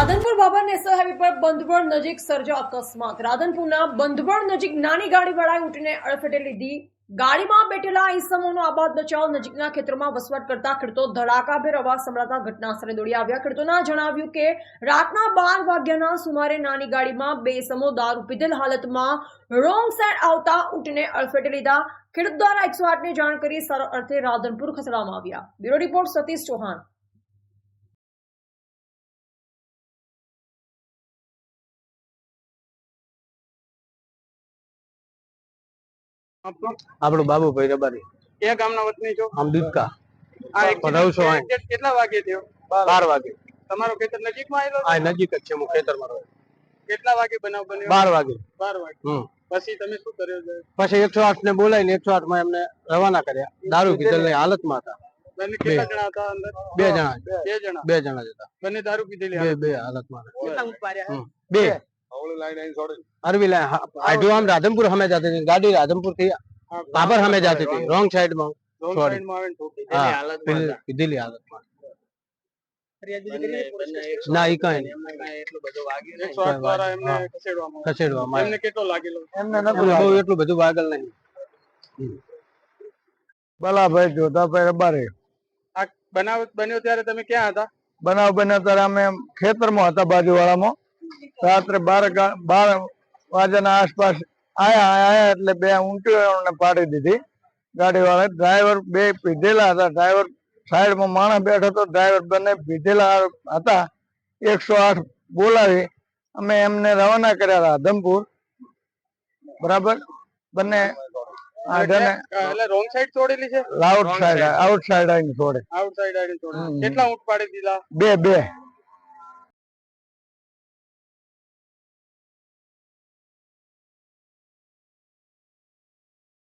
Radhanpur Babur national highway પર બંધબળ નજીક સર્જા અકસ્માત. રાધનપુરના બંધબળ નજીક નાની ગાડીવાળાએ ઉઠીને અડફેટે લીધી. ગાડીમાં બેઠેલા ઈસમોનો આબાદ બચાવ નજીકના ખેતરોમાં વસવાટ કરતા ખેડૂતો ધડાકાભેર અવાજ સંભળાતા ઘટના સ્થળે દોડી આવ્યા. ખેડૂતોના જણાવ્યું કે, રાતના બાર વાગ્યાના સુમારે નાની ગાડીમાં બે ઈસમો દારૂ પીધેલ હાલતમાં રોંગ સાઈડ આવતા ઊંટને અડફેટે લીધા. ખેડૂત દ્વારા એકસો આઠને જાણ કરી સારો અર્થે રાધનપુર ખસેડવામાં આવ્યા. Bureau report Satish Chauhan. આપણો બાબુભાઈ રબારી. ક્યાં ગામના વતની છો? આમ દીપકા. રહું છું અહીં. કેટલા વાગે થયો? બાર વાગે. તમારો ખેતર નજીકમાં આવેલો આ નજીક જ છે હું ખેતરમાં રહું. કેટલા વાગે બનાવ બન્યો? બાર વાગે. બાર વાગે. હમ. પછી તમે શું કર્યો પછી એકસો આઠ ને બોલાવીને એકસો આઠમાં એમને રવાના કર્યા. દારૂ પીધેલની હાલતમાં હતા. બંને જણા હતા બે જણા બે જણા. બે જણા જતા હતા. બંને દારૂ પીધેલી બે હાલતમાં હાલતમાં કેટલા ઉપાડ્યા? બે. અરવી લાઈન આઢું આમ રાધનપુર હમે જતી હતી ગાડી રાધનપુરથી હા, બાબર હમે જતી હતી રોંગ સાઈડમાં. માં ના કઈ. ખસેડવામાં એમને કેટલો લાગેલો? એમને બહુ એટલું બધું વાગલ નહીં. બલાભાઈ જોધાભાઈ રબારી. આ બનાવ બન્યો ત્યારે તમે ક્યાં હતા? બનાવ બન્યો ત્યારે અમે ખેતરમાં હતા બાજુવાળામાં. રાત્રે બાર બાર વાગ્યાના આસપાસ આયા આયા એટલે બે ઊંટીઓને પાડી દીધી. ગાડી વાળા ડ્રાઈવર બે પીધેલા હતા. ડ્રાઈવર સાઈડમાં માણસ બેઠો હતો. ડ્રાઈવર બંને પીધેલા હતા. એકસો આઠ બોલાવી અમે એમને રવાના કર્યા રાધનપુર બરાબર? બંને એટલે રોંગ સાઈડ છોડેલી છે? આઉટ સાઈડ આઉટ સાઈડ આવીને છોડે આઉટ સાઈડ આવીને છોડેલી કેટલા ઊંટ પાડી દીધા? બે બે.